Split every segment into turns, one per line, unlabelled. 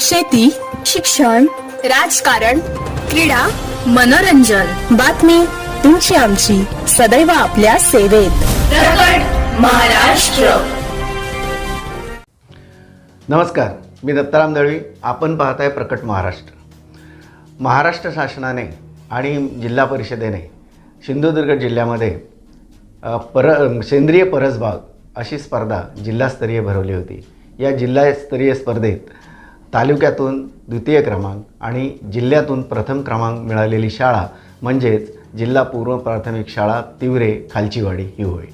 शेती शिक्षण राजकारण क्रीडा मनोरंजन. बातमी तुमची आमची. सदैव आपल्या सेवेत. प्रकट महाराष्ट्र.
नमस्कार मी दत्ताराम दळवी. आपण पाहताय प्रकट महाराष्ट्र. महाराष्ट्र शासनाने आणि जिल्हा परिषदेने सिंधुदुर्ग जिल्ह्यामध्ये पर सेंद्रिय परसबाग अशी स्पर्धा जिल्हास्तरीय भरवली होती. या जिल्हास्तरीय स्पर्धेत तालुक्यातून द्वितीय क्रमांक आणि जिल्ह्यातून प्रथम क्रमांक मिळालेली शाळा म्हणजेच जिल्हा पूर्व प्राथमिक शाळा तिवरे खालचीवाडी ही होय.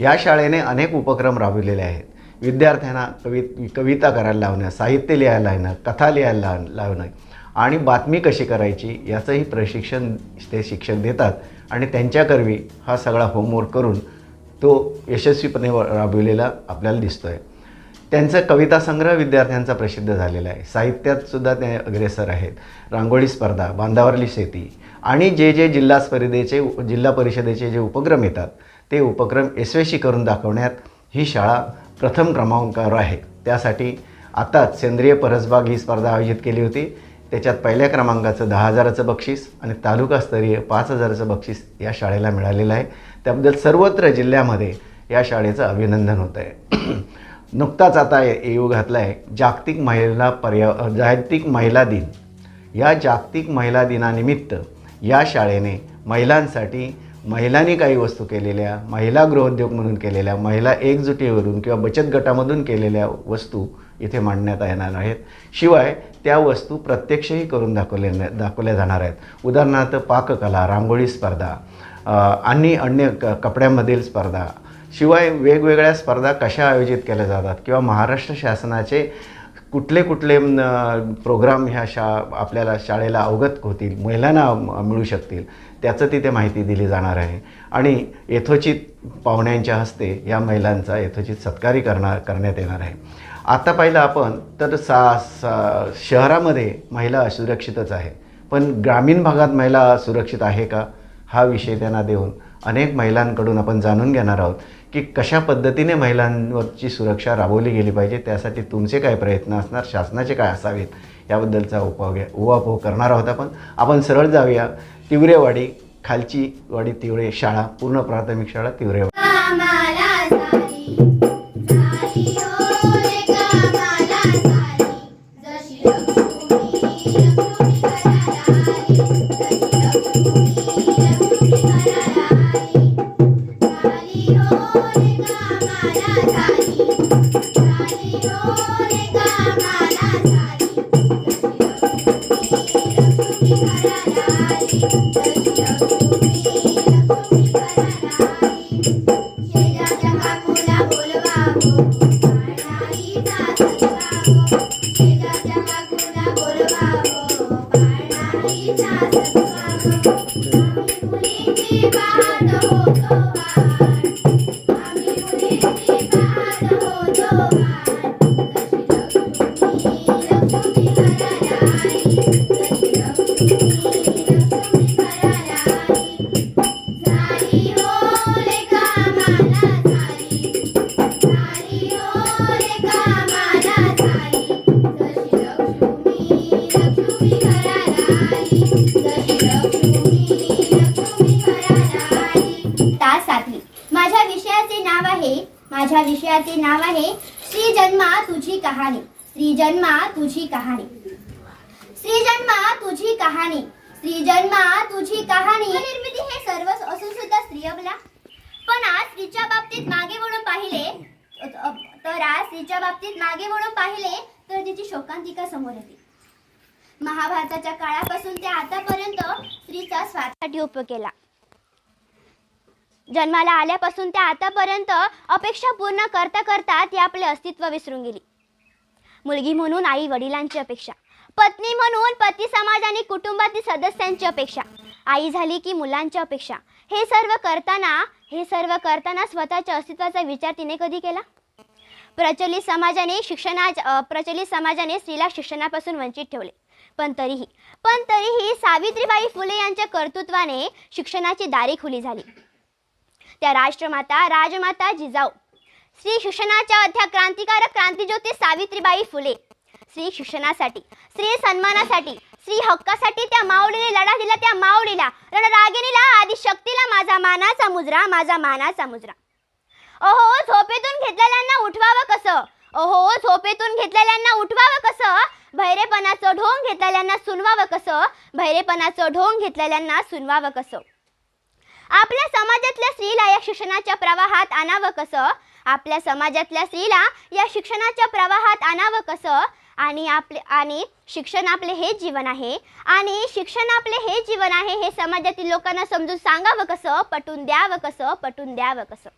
या शाळेने अनेक उपक्रम राबविलेले आहेत. विद्यार्थ्यांना कवि कविता करायला लावणं साहित्य लिहायला लावणं कथा लिहायला लावणं आणि बातमी कशी करायची याचंही प्रशिक्षण ते शिक्षक देतात आणि त्यांच्याकरवी हा सगळा होमवर्क करून तो यशस्वीपणे व- राबविलेला आपल्याला दिसतो आहे त्यांचा कविता संग्रह विद्यार्थ्यांचा प्रसिद्ध झालेला आहे. साहित्यात सुद्धा ते अग्रेसर आहेत. रांगोळी स्पर्धा बांधावरली शेती आणि जे जे जिल्हा स्पर्धेचे जिल्हा परिषदेचे जे उपक्रम येतात ते उपक्रम यशस्वी करून दाखवण्यात ही शाळा प्रथम क्रमांकावर आहे. त्यासाठी आताच सेंद्रिय परसबाग ही स्पर्धा आयोजित केली होती. त्याच्यात पहिल्या क्रमांकाचं दहा हजाराचं बक्षीस आणि तालुकास्तरीय पाच हजाराचं बक्षीस या शाळेला मिळालेलं आहे. त्याबद्दल सर्वत्र जिल्ह्यामध्ये या शाळेचं अभिनंदन होतं आहे नुकताच आता येऊ घातला आहे जागतिक महिला पर्या जागतिक महिला दिन. या जागतिक महिला दिनानिमित्त या शाळेने महिलांसाठी महिलांनी काही वस्तू केलेल्या महिला गृहोद्योग म्हणून केलेल्या महिला एकजुटीवरून किंवा बचत गटामधून केलेल्या वस्तू इथे मांडण्यात येणार आहेत. शिवाय त्या वस्तू प्रत्यक्षही करून दाखवल्या दाखवल्या जाणार आहेत. उदाहरणार्थ पाककला रांगोळी स्पर्धा आणि अन्य क कपड्यांमधील स्पर्धा शिवाय वेगवेगळ्या स्पर्धा कशा आयोजित केल्या जातात? किंवा महाराष्ट्र शासनाचे कुठले कुठले प्रोग्राम ह्या शा आपल्याला शाळेला अवगत होतील महिलांना मिळू शकतील त्याचं तिथे माहिती दिली जाणार आहे. आणि यथोचित पाहुण्यांच्या हस्ते या महिलांचा यथोचित सत्कारही करणार करण्यात येणार आहे. आता पाहिलं आपण तर सा सा शहरामध्ये महिला असुरक्षितच आहे पण ग्रामीण भागात महिला सुरक्षित आहे का? हा विषय त्यांना देऊन अनेक महिलांकडून आपण जाणून घेणार आहोत. की कशा पद्धतीने महिलांवरची सुरक्षा राबवली गेली पाहिजे त्यासाठी तुमचे काय प्रयत्न असणार शासनाचे काय असावेत याबद्दलचा उपाव घ्या उहापोह करणार आहोत आपण. आपण सरळ जाऊया. तिवरेवाडी खालची वाडी तिवरे शाळा पूर्ण प्राथमिक शाळा तिवरेवाडी.
जन्मा तुझी कहाणी. श्री जन्मा तुझी कहाणी. स्त्री जन्मा तुझी कहाणी. निर्मिती हे सर्व असून सुद्धा स्त्री अबला. पण आज स्त्रीच्या बाबतीत मागे वळून पाहिले तर आज स्त्रीच्या बाबतीत मागे वळून पाहिले तर तिची शोकांतिका समोर येते. महाभारताच्या काळापासून ते आतापर्यंत स्त्रीचा स्वार्थासाठी उपयोग केला. जन्माला आल्यापासून ते आतापर्यंत अपेक्षा पूर्ण करता करता ती आपले अस्तित्व विसरून गेली. मुलगी म्हणून आई वडिलांची अपेक्षा. पत्नी म्हणून पती समाज आणि कुटुंबातील सदस्यांची अपेक्षा. आई झाली की मुलांची अपेक्षा. हे सर्व करताना हे सर्व करताना स्वतःच्या अस्तित्वाचा विचार तिने कधी केला? प्रचलित समाजाने शिक्षणा प्रचलित समाजाने स्त्रीला शिक्षणापासून वंचित ठेवले. पण तरीही पण तरीही सावित्रीबाई फुले यांच्या कर्तृत्वाने शिक्षणाची दारी खुली झाली. त्या राष्ट्रमाता राजमाता जिजाऊ श्री शिक्षणाच्या अध्या क्रांतिकारक क्रांतीज्योती सावित्रीबाई फुले. श्री शिक्षणासाठी श्री सन्मानासाठी श्री हक्कासाठी त्या माऊलीने लढा दिला त्या माऊलीला रणरागिणीला आदिशक्तीला माझा मानाचा मुजरा माझा मानाचा मुजरा. अहो झोपेतून घेतलेल्यांना उठवावं कसं? अहो झोपेतून घेतलेल्यांना उठवावं कसं? भैरेपणाचं ढोंग घेतलेल्यांना सुनवावं कसं? भैरेपणाचं ढोंग घेतलेल्यांना सुनवावं कसं? आपल्या समाजातल्या स्त्रीला या शिक्षणाच्या प्रवाहात आणावं कसं? आपल्या समाजातल्या स्त्रीला या शिक्षणाच्या प्रवाहात आणावं कसं? आणि आपले आणि शिक्षण आपले हेच जीवन आहे. आणि शिक्षण आपले हे जीवन आहे हे समाजातील लोकांना समजून सांगावं कसं? पटवून द्यावं कसं? पटवून द्यावं कसं?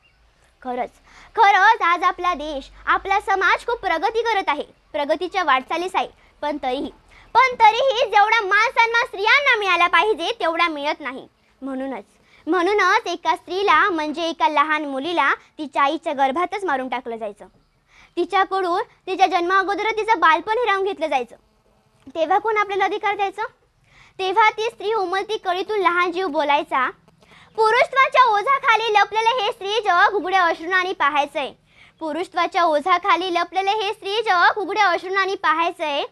खरंच खरंच आज आपला देश आपला समाज खूप प्रगती करत आहे. प्रगतीच्या वाटचालीस आहे. पण तरीही पण तरीही जेवढा मान सन्मान स्त्रियांना मिळाला पाहिजे तेवढा मिळत नाही. म्हणूनच म्हणूनच एका स्त्रीला म्हणजे एका लहान मुलीला तिच्या आईच्या गर्भातच मारून टाकलं जायचं. तिच्याकडून तिच्या जन्माअगोदर तिचं बालपण हिरावून घेतलं जायचं. तेव्हा कोण आपल्याला अधिकार द्यायचं? तेव्हा ती स्त्री उमलती कळीतून लहान जीव बोलायचा पुरुषत्वाच्या ओझाखाली लपलेले हे स्त्री जग उघड्या अश्रुणाने पाहायचंय. पुरुषत्वाच्या ओझाखाली लपलेले हे स्त्री जग उघड्या अश्रुणाने पाहायचंय.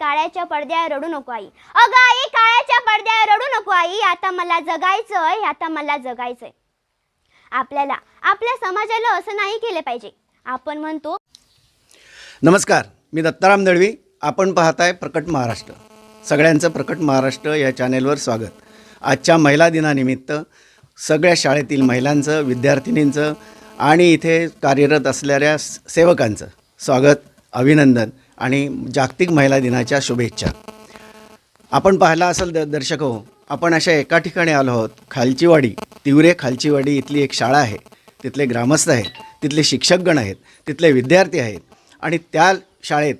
काळ्याच्या पडद्या रडू नको आई. अगं आई काळ्याच्या पडद्या रडू नको आई. आता मला जगायचंय आता मला जगायचंय. आपल्याला आपल्या समाजाला असं नाही केलं पाहिजे. आपण म्हणतो
नमस्कार मी दत्ताराम दळवी आपण पाहताय प्रकट महाराष्ट्र. सगळ्यांचं प्रकट महाराष्ट्र या चॅनेलवर स्वागत. आजच्या महिला दिनानिमित्त सगळ्या शाळेतील महिलांचं विद्यार्थिनींचं आणि इथे कार्यरत असलेल्या सेवकांचं स्वागत अभिनंदन. आणि जागतिक महिला दिनाच्या शुभेच्छा. आपण पाहिला असेल द दर्शक हो आपण अशा एका ठिकाणी आलो आहोत खालचीवाडी तिवरे खालचीवाडी इथली एक शाळा आहे. तिथले ग्रामस्थ आहेत तिथले शिक्षकगण आहेत तिथले विद्यार्थी आहेत आणि त्या शाळेत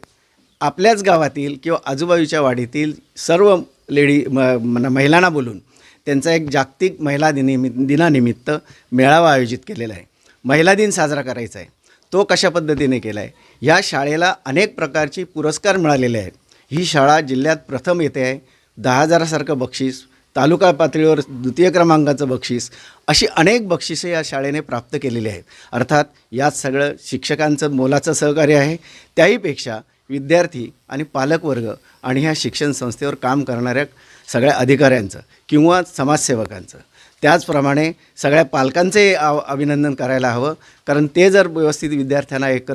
आपल्याच गावातील किंवा आजूबाजूच्या वाडीतील सर्व लेडी म म- महिलांना बोलून त्यांचा एक जागतिक महिला दिनिमि दिनानिमित्त मेळावा आयोजित केलेला आहे. महिला दिन साजरा करायचा आहे. तो कशा पद्धतीने केला आहे ह्या शाळेला अनेक प्रकारची पुरस्कार मिळालेले आहेत. ही शाळा जिल्ह्यात प्रथम येते आहे. दहा हजारासारखं बक्षीस तालुका पातळीवर द्वितीय क्रमांकाचं बक्षीस अशी अनेक बक्षिसे या शाळेने प्राप्त केलेली आहेत. अर्थात यात सगळं शिक्षकांचं मोलाचं सहकार्य आहे. त्याहीपेक्षा विद्यार्थी आणि पालकवर्ग आणि ह्या शिक्षण संस्थेवर काम करणाऱ्या सगळ्या अधिकाऱ्यांचं किंवा समाजसेवकांचं त्याचप्रमाणे सगळ्या पालकांचे अभिनंदन करायला हवं. कारण ते जर व्यवस्थित विद्यार्थ्यांना एक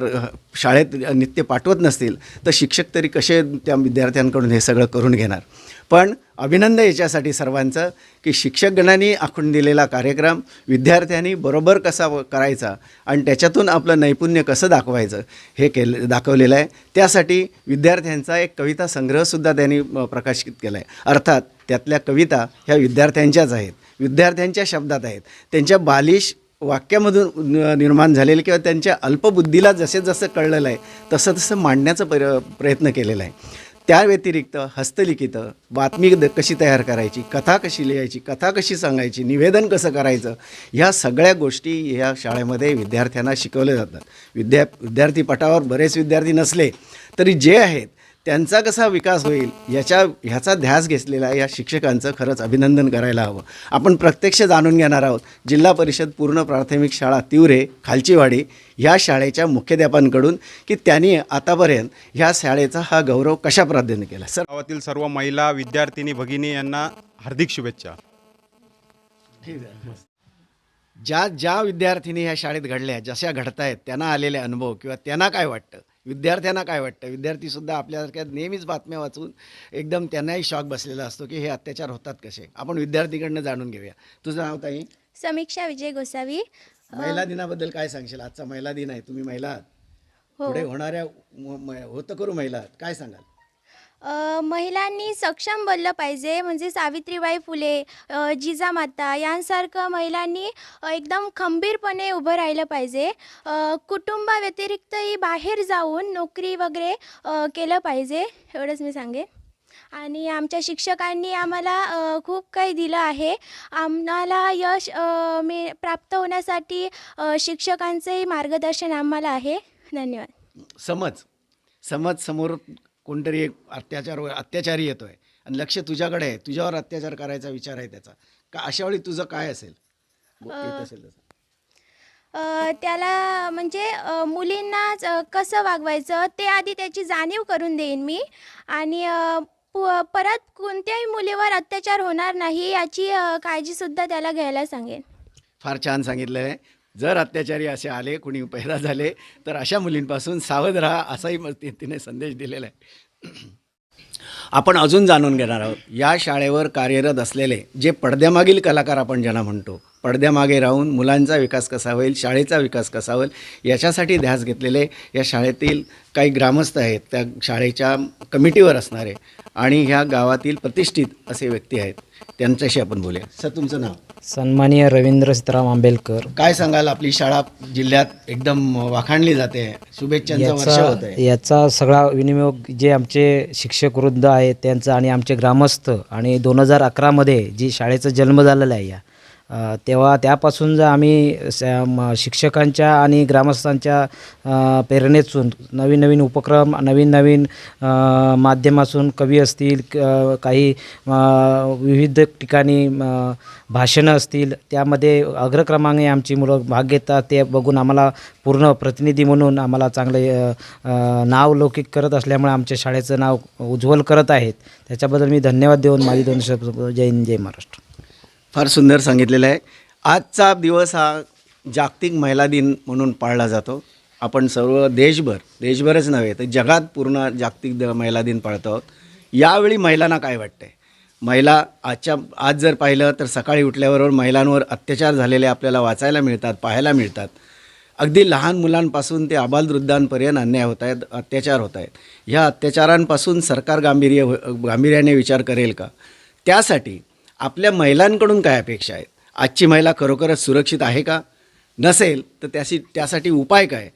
शाळेत नित्य पाठवत नसतील तर शिक्षक तरी कसे त्या विद्यार्थ्यांकडून हे सगळं करून घेणार? पण अभिनंदन याच्यासाठी सर्वांचं की शिक्षकगणांनी आखून दिलेला कार्यक्रम विद्यार्थ्यांनी बरोबर कसा व- करायचा आणि त्याच्यातून आपलं नैपुण्य कसं दाखवायचं हे केलं दाखवलेलं आहे. त्यासाठी विद्यार्थ्यांचा एक कविता संग्रहसुद्धा त्यांनी प्रकाशित केला आहे अर्थात त्यातल्या कविता ह्या विद्यार्थ्यांच्याच आहेत. विद्यार्थ्यांच्या शब्दात आहेत. त्यांच्या बालिश वाक्यामधून न- निर्माण झालेले किंवा त्यांच्या अल्पबुद्धीला जसे जसं कळलेलं आहे तसं तसं मांडण्याचा पर प्रयत्न केलेला आहे. त्या व्यतिरिक्त हस्तलिखितं बातमी द- कशी तयार करायची कथा कशी लिहायची कथा कशी सांगायची निवेदन कसं करायचं ह्या सगळ्या गोष्टी ह्या शाळेमध्ये विद्यार्थ्यांना शिकवल्या जातात. विद्या विद्यार्थी पटावर बरेच विद्यार्थी नसले तरी जे आहेत त्यांचा कसा विकास होईल याच्या ह्याचा ध्यास घेतलेला या शिक्षकांचं खरंच अभिनंदन करायला हवं. आपण प्रत्यक्ष जाणून घेणार आहोत जिल्हा परिषद पूर्ण प्राथमिक शाळा तिवरे खालचीवाडी ह्या शाळेच्या मुख्याध्यापकांकडून की त्यांनी आतापर्यंत ह्या शाळेचा हा गौरव कशा पद्धतीने केला? सर
गावातील सर्व महिला विद्यार्थिनी भगिनी यांना हार्दिक शुभेच्छा.
ठीक आहे. ज्या ज्या विद्यार्थिनी ह्या शाळेत घडल्या जशा घडतायत त्यांना आलेले अनुभव किंवा त्यांना काय वाटतं? विद्यार्थ्यांना काय वाटतं? विद्यार्थीसुद्धा आपल्यासारख्या नेहमीच बातम्या वाचून एकदम त्यांनाही शॉक बसलेला असतो की हे अत्याचार होतात कसे? आपण विद्यार्थीकडनं जाणून घेऊया. तुझं नाव ताई?
समीक्षा विजय गोसावी.
महिला दिनाबद्दल काय सांगशील? आजचा महिला दिन आहे. तुम्ही महिला आहात.
हो.
पुढे होणाऱ्या होतं करू महिला आहात. काय सांगाल?
महिलांनी सक्षम बनलं पाहिजे. म्हणजे सावित्रीबाई फुले जिजामाता यांसारखं महिलांनी एकदम खंबीरपणे उभं राहिलं पाहिजे. कुटुंबाव्यतिरिक्तही बाहेर जाऊन नोकरी वगैरे केलं पाहिजे. एवढंच मी सांगेन. आणि आमच्या शिक्षकांनी आम्हाला खूप काही दिलं आहे. आम्हाला यश मी प्राप्त होण्यासाठी शिक्षकांचंही मार्गदर्शन आम्हाला आहे. धन्यवाद.
समज समज समोर कोणतरी एक अत्याचार अत्याचारी येतोय. आणि लक्ष तुझ्याकडे आहे. तुझ्यावर अत्याचार करायचा विचार आहे त्याचा. का अशा वेळी तुझं काय असेल? येत असेल तसं.
अ, त्याला म्हणजे अ, मुलींना ज- कसं वागवायचं ते आधी त्याची जाणीव करून देईन मी. आणि अ, पु- परत कोणत्याही मुलीवर अत्याचार होणार नाही याची अ, काळजीसुद्धा त्याला घ्यायला सांगेन.
फार छान सांगितलं आहे जर अत्याचारी असे आले कुणी पैदा झाले तर अशा मुलींपासून सावध राहा असाही मग तिने संदेश दिलेला आहे. आपण अजून जाणून घेणार आहोत. या शाळेवर कार्यरत असलेले जे पडद्यामागील कलाकार आपण ज्यांना म्हणतो पडद्यामागे राहून मुलांचा विकास कसा होईल शाळेचा विकास कसा होईल याच्यासाठी ध्यास घेतलेले या शाळेतील काही ग्रामस्थ आहेत. त्या शाळेच्या कमिटीवर असणारे आणि ह्या गावातील प्रतिष्ठित असे व्यक्ती आहेत त्यांच्याशी आपण बोलूया. सर तुमचं नाव?
सन्माननीय रवींद्र सीताराम आंबेडकर
काय सांगाल? आपली शाळा जिल्ह्यात एकदम वाखाणली जाते. शुभेच्छांचं वर्ष होत
याचा
आहे
याचा सगळा विनियोग जे आमचे शिक्षक वृद्ध आहेत त्यांचं आणि आमचे ग्रामस्थ आणि दोन हजार अकरामध्ये जी शाळेचा जन्म झालेला आहे या तेव्हा त्यापासून जर आम्ही स- म- शिक्षकांच्या आणि ग्रामस्थांच्या प्रेरणेतून नवीन नवीन उपक्रम नवीन नवीन माध्यमातून कवी असतील क- काही विविध ठिकाणी भाषणं असतील त्यामध्ये अग्रक्रमाने आमची मुलं भाग घेतात ते बघून आम्हाला पूर्ण प्रतिनिधी म्हणून आम्हाला चांगले नाव लौकिक करत असल्यामुळे आमच्या शाळेचं नाव उज्ज्वल करत आहेत. त्याच्याबद्दल मी धन्यवाद देऊन माझी दोन शब्द जय हिंद जय महाराष्ट्र.
फार सुंदर सांगितलेलं आहे. आजचा दिवस हा जागतिक महिला दिन म्हणून पाळला जातो. आपण सर्व देशभर देशभरच नव्हे तर जगात पूर्ण जागतिक द महिला दिन पाळतो आहोत. यावेळी महिलांना काय वाटतंय? महिला आजच्या आज जर पाहिलं तर सकाळी उठल्याबरोबर महिलांवर अत्याचार झालेले आपल्याला वाचायला मिळतात पाहायला मिळतात. अगदी लहान मुलांपासून ते आबालवृद्धांपर्यंत अन्याय होत आहेत अत्याचार होत आहेत. ह्या अत्याचारांपासून सरकार गांभीर्य गांभीर्याने विचार करेल का? त्यासाठी आपल्या महिलांकडून काय अपेक्षा आहेत? आजची महिला खरोखरच सुरक्षित आहे का? नसेल तर त्याशी त्यासाठी उपाय काय?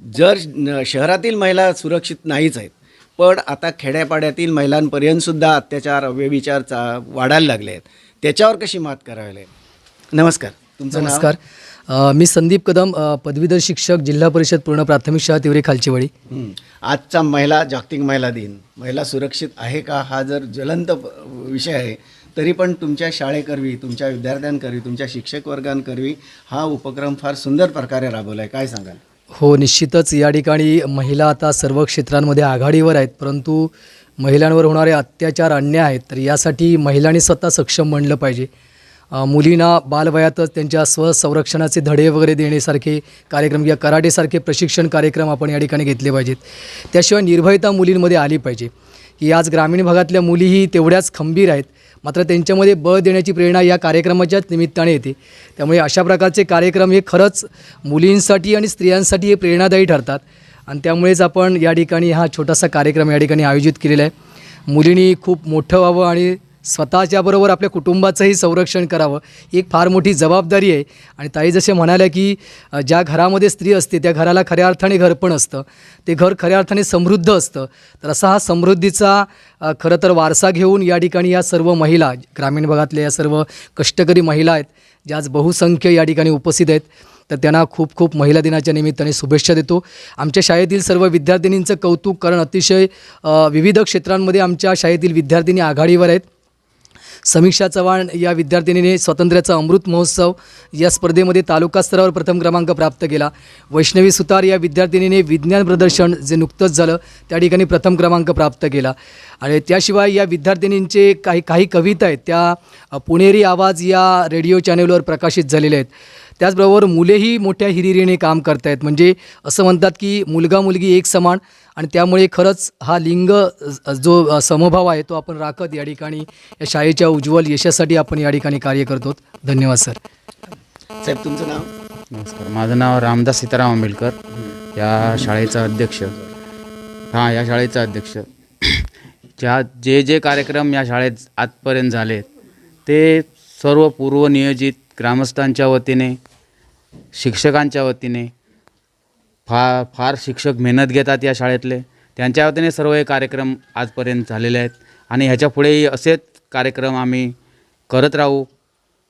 जर शहरातील महिला सुरक्षित नाहीच आहेत पण आता खेड्यापाड्यातील महिलांपर्यंतसुद्धा अत्याचार व्यविचार चा वाढायला लागले आहेत. त्याच्यावर कशी मात करावी लागेल? नमस्कार. तुमचं?
नमस्कार. मी संदीप कदम पदवीधर शिक्षक जिल्हा परिषद पूर्ण प्राथमिक शाळा तिवरी खालचीवाडी.
हं. आजचा महिला जागतिक महिला दिन. महिला सुरक्षित आहे का? हा जर ज्वलंत विषय आहे तरी पण तुमच्या शाळेकरवी तुमच्या विद्यार्थ्यांकरवी तुमच्या शिक्षक वर्गांकरवी हा उपक्रम फार सुंदर प्रकारे राबवला आहे काय सांगाल?
हो निश्चितच. या ठिकाणी महिला आता सर्व क्षेत्रांमध्ये आघाडीवर आहेत परंतु महिलांवर होणारे अत्याचार अन्याय आहेत तर यासाठी महिलांनी स्वतः सक्षम म्हणलं पाहिजे. मुलींना बालवयातच त्यांच्या स्वसंरक्षणाचे धडे वगैरे देण्यासारखे कार्यक्रम या कराटेसारखे प्रशिक्षण कार्यक्रम आपण या ठिकाणी घेतले पाहिजेत. त्याशिवाय निर्भयता मुलींमध्ये आली पाहिजे. की आज ग्रामीण भागातल्या मुलीही तेवढ्याच खंबीर आहेत. मात्र त्यांच्यामध्ये बळ देण्याची प्रेरणा या कार्यक्रमाच्याच निमित्ताने येते. त्यामुळे अशा प्रकारचे कार्यक्रम हे खरंच मुलींसाठी आणि स्त्रियांसाठी हे प्रेरणादायी ठरतात. आणि त्यामुळेच आपण या ठिकाणी हा छोटासा कार्यक्रम या ठिकाणी आयोजित केलेला आहे. मुलींनी खूप मोठं व्हावं आणि स्वतःच्याबरोबर आपल्या कुटुंबाचंही संरक्षण करावं. ही एक फार मोठी जबाबदारी आहे. आणि ताई जसे म्हणाल्या की ज्या घरामध्ये स्त्री असते त्या घराला खऱ्या अर्थाने घर पण असतं. ते घर खऱ्या अर्थाने समृद्ध असतं. तर असा हा समृद्धीचा खरं तर वारसा घेऊन या ठिकाणी या सर्व महिला ग्रामीण भागातल्या या सर्व कष्टकरी महिला आहेत ज्या आज बहुसंख्य या ठिकाणी उपस्थित आहेत. तर त्यांना खूप खूप महिला दिनाच्या निमित्ताने शुभेच्छा देतो. आमच्या शाळेतील सर्व विद्यार्थिनींचं कौतुक कारण अतिशय विविध क्षेत्रांमध्ये आमच्या शाळेतील विद्यार्थिनी आघाडीवर आहेत. समीक्षा चव्हाण या विद्यार्थिनीने स्वातंत्र्याचा अमृत महोत्सव या स्पर्धेमध्ये तालुका स्तरावर प्रथम क्रमांक प्राप्त केला. वैष्णवी सुतार या विद्यार्थिनीने विज्ञान प्रदर्शन जे नुकतंच झालं त्या ठिकाणी प्रथम क्रमांक प्राप्त केला. आणि त्याशिवाय या विद्यार्थिनींचे काही काही कविता आहेत त्या पुणेरी आवाज या रेडिओ चॅनेलवर प्रकाशित झालेल्या आहेत. त्याचबरोबर मुलेही मोठ्या हिरिरीने काम करतायत. म्हणजे असं म्हणतात की मुलगा मुलगी एक समान आणि त्यामुळे खरंच हा लिंग जो समभाव आहे तो आपण राखत या ठिकाणी. या शाळेच्या उज्ज्वल यशासाठी आपण या ठिकाणी कार्य करतो धन्यवाद सर.
साहेब तुमचं नाव?
नमस्कार. माझं नाव रामदास सीताराम आंबेडकर. या शाळेचा अध्यक्ष. हां या शाळेचा अध्यक्ष. ज्या जे जे कार्यक्रम या शाळेत आजपर्यंत झाले ते सर्व पूर्वनियोजित ग्रामस्थांच्या वतीने शिक्षकांच्या वतीने फा फार शिक्षक मेहनत घेतात या शाळेतले. त्यांच्या वतीने सर्व हे कार्यक्रम आजपर्यंत झालेले आहेत. आणि ह्याच्या पुढेही असेच कार्यक्रम आम्ही करत राहू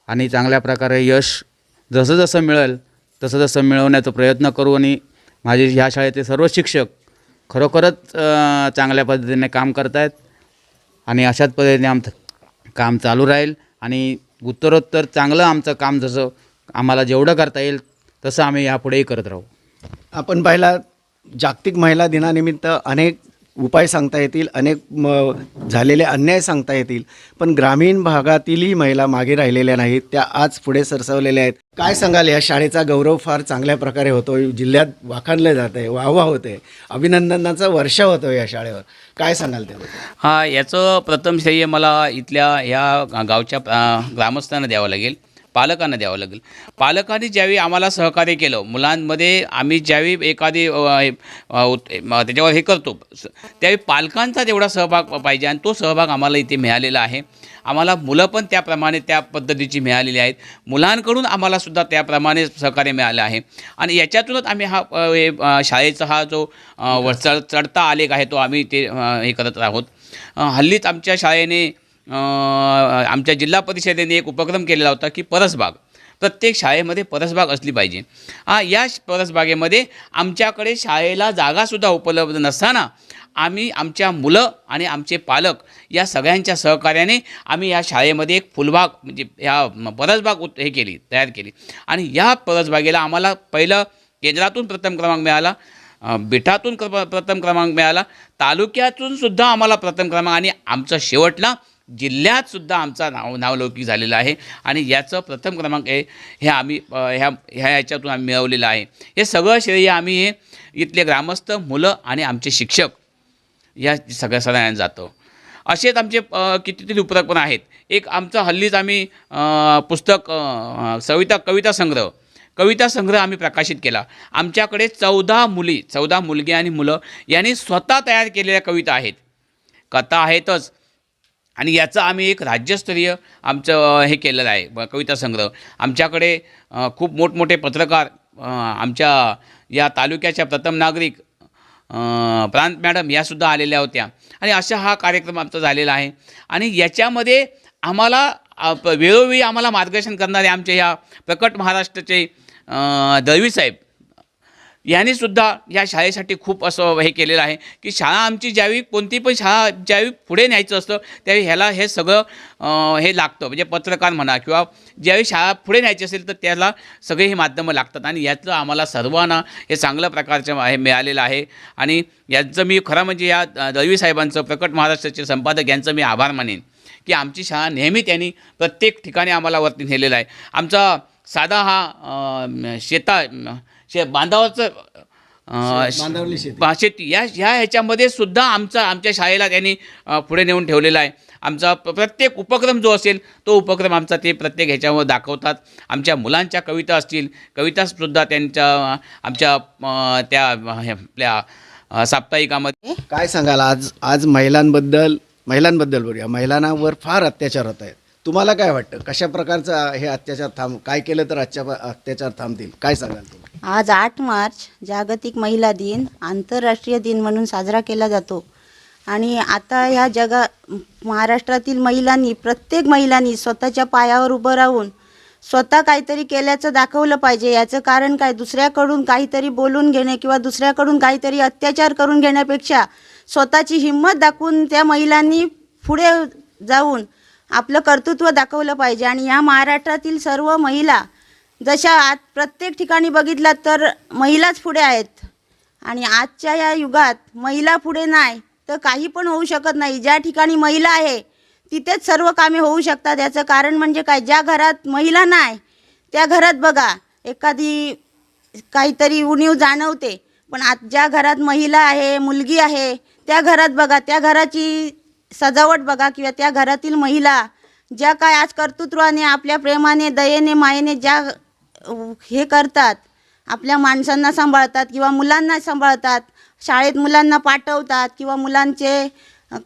आणि चांगल्या प्रकारे यश जसं जसं मिळेल तसं तसं मिळवण्याचा प्रयत्न करू आणि माझे ह्या शाळेतले सर्व शिक्षक खरोखरच चांगल्या पद्धतीने काम करत आहेत आणि अशाच पद्धतीने आमचं काम चालू राहील आणि उत्तरोत्तर चांगलं आमचं काम जसं आम्हाला जेवढं करता येईल तसं आम्ही यापुढेही करत राहू.
आपण पाहिला जागतिक महिला दिनानिमित्त अनेक उपाय सांगता येतील अनेक म झालेले अन्याय सांगता येतील पण ग्रामीण भागातीलही महिला मागे राहिलेल्या नाहीत त्या आज पुढे सरसवलेल्या आहेत. काय सांगाल या शाळेचा गौरव फार चांगल्या प्रकारे होतो जिल्ह्यात वाखाणलं जात आहे वाहवा होते अभिनंदनाचा वर्षा होतो या शाळेवर. काय सांगाल त्याबद्दल?
हा याचं प्रथम श्रेय मला इथल्या ह्या गावच्या अ, ग्रामस्थांना द्यावं लागेल. पालकांना द्यावं लागेल. पालकांनी ज्यावेळी आम्हाला सहकार्य केलं मुलांमध्ये आम्ही ज्यावेळी एखादी त्याच्यावर हे करतो स- त्यावेळी पालकांचा तेवढा सहभाग पाहिजे आणि तो सहभाग आम्हाला इथे मिळालेला आहे. आम्हाला मुलं पण त्याप्रमाणे त्या पद्धतीची मिळालेली आहेत. मुलांकडून आम्हाला सुद्धा त्याप्रमाणे सहकार्य मिळालं आहे. आणि याच्यातूनच आम्ही हा हे, शाळेचा हा जो अ, चढ चढता आलेख आहे तो आम्ही ते हे करत आहोत. हल्लीच आमच्या शाळेने आमच्या जिल्हा परिषदेने एक उपक्रम केलेला होता की परसबाग. प्रत्येक शाळेमध्ये परसबाग असली पाहिजे. हा या परसबागेमध्ये आमच्याकडे शाळेला जागासुद्धा उपलब्ध नसताना आम्ही आमच्या मुलं आणि आमचे पालक या सगळ्यांच्या सहकार्याने आम्ही या शाळेमध्ये एक फुलबाग म्हणजे ह्या परसबाग उत हे केली तयार केली. आणि या परसबागेला आम्हाला पहिलं केंद्रातून प्रथम क्रमांक मिळाला बिठातून क्र प्रथम क्रमांक मिळाला तालुक्यातून सुद्धा आम्हाला प्रथम क्रमांक आणि आमचं शेवटला जिल्ह्यातसुद्धा आमचा नाव नावलौकिक झालेला आहे. आणि याचं प्रथम क्रमांक आहे हे आम्ही ह्या ह्या याच्यातून आम्ही मिळवलेलं आहे. हे सगळं श्रेय आम्ही हे इथले ग्रामस्थ मुलं आणि आमचे शिक्षक या सगळ्या सगळ्यांना जातो. असेच आमचे कितीतरी उपक्रम पण आहेत. एक आमचं हल्लीच आम्ही पुस्तक सविता कविता संग्रह कविता संग्रह आम्ही प्रकाशित केला. आमच्याकडे चौदा मुली चौदा मुलगी आणि मुलं यांनी स्वतः तयार केलेल्या कविता आहेत. कथा आहेतच. आणि याचं आम्ही एक राज्यस्तरीय आमचं हे केलेलं आहे ब- कविता संग्रह. आमच्याकडे खूप मोठमोठे पत्रकार आमच्या या तालुक्याच्या प्रथम नागरिक प्रांत मॅडम यासुद्धा आलेल्या होत्या. आणि अशा हा कार्यक्रम आमचा झालेला आहे. आणि याच्यामध्ये आम्हाला वेळोवेळी आम्हाला मार्गदर्शन करणारे आमचे ह्या प्रकट महाराष्ट्राचे दळवी साहेब यांनी सुद्धा या शाळेसाठी खूप असं हे केलेलं आहे की शाळा आमची ज्यावेळी कोणती पण शाळा ज्यावेळी पुढे न्यायचं असतं त्यावेळी ह्याला हे सगळं हे लागतं. म्हणजे पत्रकार म्हणा किंवा ज्यावेळी शाळा पुढे न्यायची असेल तर त्याला सगळे हे माध्यमं लागतात. आणि यातलं आम्हाला सर्वांना हे चांगल्या प्रकारचं हे मिळालेलं आहे. आणि याचं मी खरं म्हणजे या दळवी साहेबांचं प्रकट महाराष्ट्राचे संपादक यांचं मी आभार मानेन की आमची शाळा नेहमी त्यांनी प्रत्येक ठिकाणी आम्हाला वरती नेलेलं आहे. आमचा साधा हा शेता शे बांधावरचं
शेती.
या ह्या ह्याच्यामध्ये सुद्धा आमचा आमच्या शाळेला त्यांनी पुढे नेऊन ठेवलेला आहे. आमचा प्रत्येक उपक्रम जो असेल तो उपक्रम आमचा ते प्रत्येक ह्याच्यावर दाखवतात. आमच्या मुलांच्या कविता असतील कवितासुद्धा त्यांच्या आमच्या त्या हे आपल्या साप्ताहिकामध्ये.
काय सांगाल? आज आज महिलांबद्दल महिलांबद्दल बोलूया. महिलांवर फार अत्याचार होत आहेत. तुम्हाला काय वाटतं? कशा प्रकारचा हे अत्याचार थांब काय केलं तर आजच्या अत्याचार थांबतील? काय सांगाल तुम्ही?
आज आठ मार्च जागतिक महिला दिन आंतरराष्ट्रीय दिन म्हणून साजरा केला जातो. आणि आता ह्या जगा महाराष्ट्रातील महिलांनी प्रत्येक महिलांनी स्वतःच्या पायावर उभं राहून स्वतः काहीतरी केल्याचं दाखवलं पाहिजे. याचं कारण काय? दुसऱ्याकडून काहीतरी बोलून घेणे किंवा दुसऱ्याकडून काहीतरी अत्याचार करून घेण्यापेक्षा स्वतःची हिंमत दाखवून त्या महिलांनी पुढे जाऊन आपलं कर्तृत्व दाखवलं पाहिजे. आणि ह्या महाराष्ट्रातील सर्व महिला जशा आज प्रत्येक ठिकाणी बघितलात तर महिलाच पुढे आहेत. आणि आजच्या या युगात महिला पुढे नाही तर काही पण होऊ शकत नाही. ज्या ठिकाणी महिला आहे तिथेच सर्व कामे होऊ शकतात. याचं कारण म्हणजे काय? ज्या घरात महिला नाही त्या घरात बघा एखादी काहीतरी उणीव जाणवते. पण आज ज्या घरात महिला आहे मुलगी आहे त्या घरात बघा त्या घराची सजावट बघा किंवा त्या घरातील महिला ज्या काय आज कर्तृत्वाने आपल्या प्रेमाने दयेने मायेने ज्या हे करतात आपल्या माणसांना सांभाळतात किंवा मुलांना सांभाळतात शाळेत मुलांना पाठवतात किंवा मुलांचे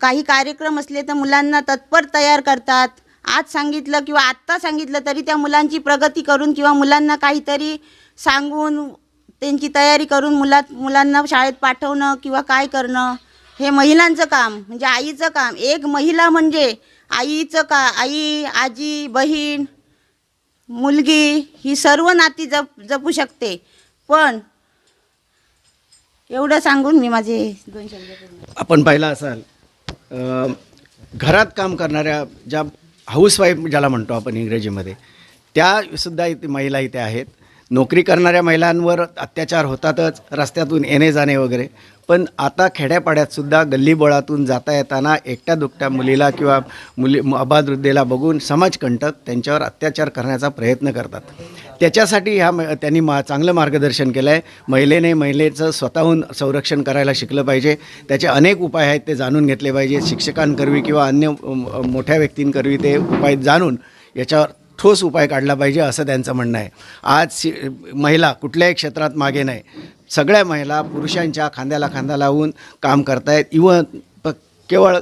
काही कार्यक्रम असले तर मुलांना तत्पर तयार करतात. आज सांगितलं किंवा आत्ता सांगितलं तरी त्या मुलांची प्रगती करून किंवा मुलांना काहीतरी सांगून त्यांची तयारी करून मुला मुलांना शाळेत पाठवणं किंवा काय करणं हे महिलांचं काम म्हणजे आईचं काम. एक महिला म्हणजे आईचं का आई आजी बहीण मुलगी ही सर्व नाती जप जपू शकते. पण एवढं सांगून मी माझे दोन शब्द
आपण पाहिला असाल अ, घरात काम करणाऱ्या ज्या हाऊसवाईफ ज्याला म्हणतो आपण इंग्रजीमध्ये त्या सुद्धा इथे महिला इथे आहेत. नोकरी करणाऱ्या महिलांवर अत्याचार होतातच रस्त्यातून येणे जाणे वगैरे. पण आता खेड्यापाड्यातसुद्धा गल्लीबोळातून जाता येताना एकट्या दुकट्या मुलीला किंवा मुली अबाधवृद्धेला बघून समाजकंटक त्यांच्यावर अत्याचार करण्याचा प्रयत्न करतात. त्याच्यासाठी ह्या म त्यांनी मा चांगलं मार्गदर्शन केलं आहे महिलेने महिलेचं स्वतःहून संरक्षण करायला शिकलं पाहिजे. त्याचे अनेक उपाय आहेत ते जाणून घेतले पाहिजे शिक्षकांकरवी किंवा अन्य मोठ्या व्यक्तींकरवी ते उपाय जाणून याच्यावर ठोस उपाय काढला पाहिजे असं त्यांचं म्हणणं आहे. आज शि महिला कुठल्याही क्षेत्रात मागे नाही. सगळ्या महिला पुरुषांच्या खांद्याला खांदा लावून काम करतायत. इवन प केवळ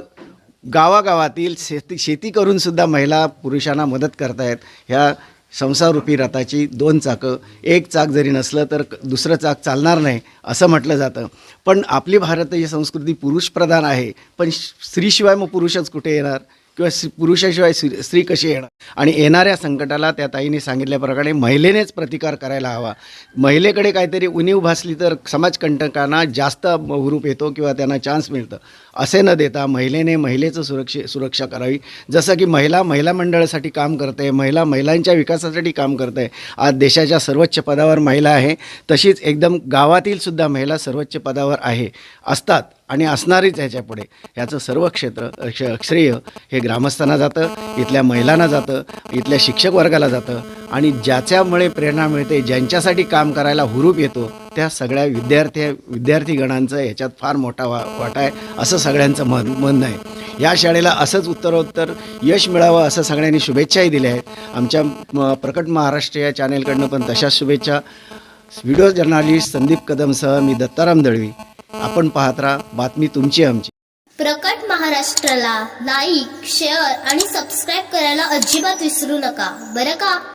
गावागावातील शेती शेती करूनसुद्धा महिला पुरुषांना मदत करतायत. ह्या संसाररूपी रथाची दोन चाकं एक चाक जरी नसलं तर दुसरं चाक चालणार नाही असं म्हटलं जातं. पण आपली भारतीय संस्कृती पुरुषप्रधान आहे. पण स्त्रीशिवाय मग पुरुषच कुठे येणार? किंवा पुरुषाशिवाय स्त्री स्त्री कशी येणार? आणि येणाऱ्या संकटाला त्या ताईने सांगितल्याप्रमाणे महिलेनेच प्रतिकार करायला हवा. महिलेकडे काहीतरी उणीव भासली तर समाजकंटकांना जास्त हुरूप येतो किंवा त्यांना चान्स मिळतं. असे न देता महिलेने महिलेचं सुरक्षे सुरक्षा करावी. जसं की महिला महिला मंडळासाठी काम करते महिला महिलांच्या विकासासाठी काम करते. आज देशाच्या सर्वोच्च पदावर महिला आहे. तशीच एकदम गावातील सुद्धा महिला सर्वोच्च पदावर आहे. असतात. आणि असणारीच ह्याच्यापुढे याचं ह्याचं सर्व क्षेत्र क्ष- श्रेय हे ग्रामस्थांना जातं इथल्या महिलांना जातं इथल्या शिक्षक वर्गाला जातं. आणि ज्याच्यामुळे प्रेरणा मिळते ज्यांच्यासाठी काम करायला हुरूप येतो त्या सगळ्या विद्यार्थी विद्यार्थीगणांचं ह्याच्यात फार मोठा वा वाटा आहे असं सगळ्यांचं मन म्हणणं आहे. या शाळेला असंच उत्तरोत्तर यश मिळावं असं सगळ्यांनी शुभेच्छाही दिल्या आहेत. आमच्या प्रकट महाराष्ट्र या चॅनेलकडनं पण तशाच शुभेच्छा. व्हिडिओ जर्नालिस्ट संदीप कदमसह मी दत्ताराम दळवी. आपण पाहत राहा बातमी तुमची आमची.
प्रकट महाराष्ट्राला लाईक शेअर आणि सबस्क्राईब करायला अजिबात विसरू नका. बरं का?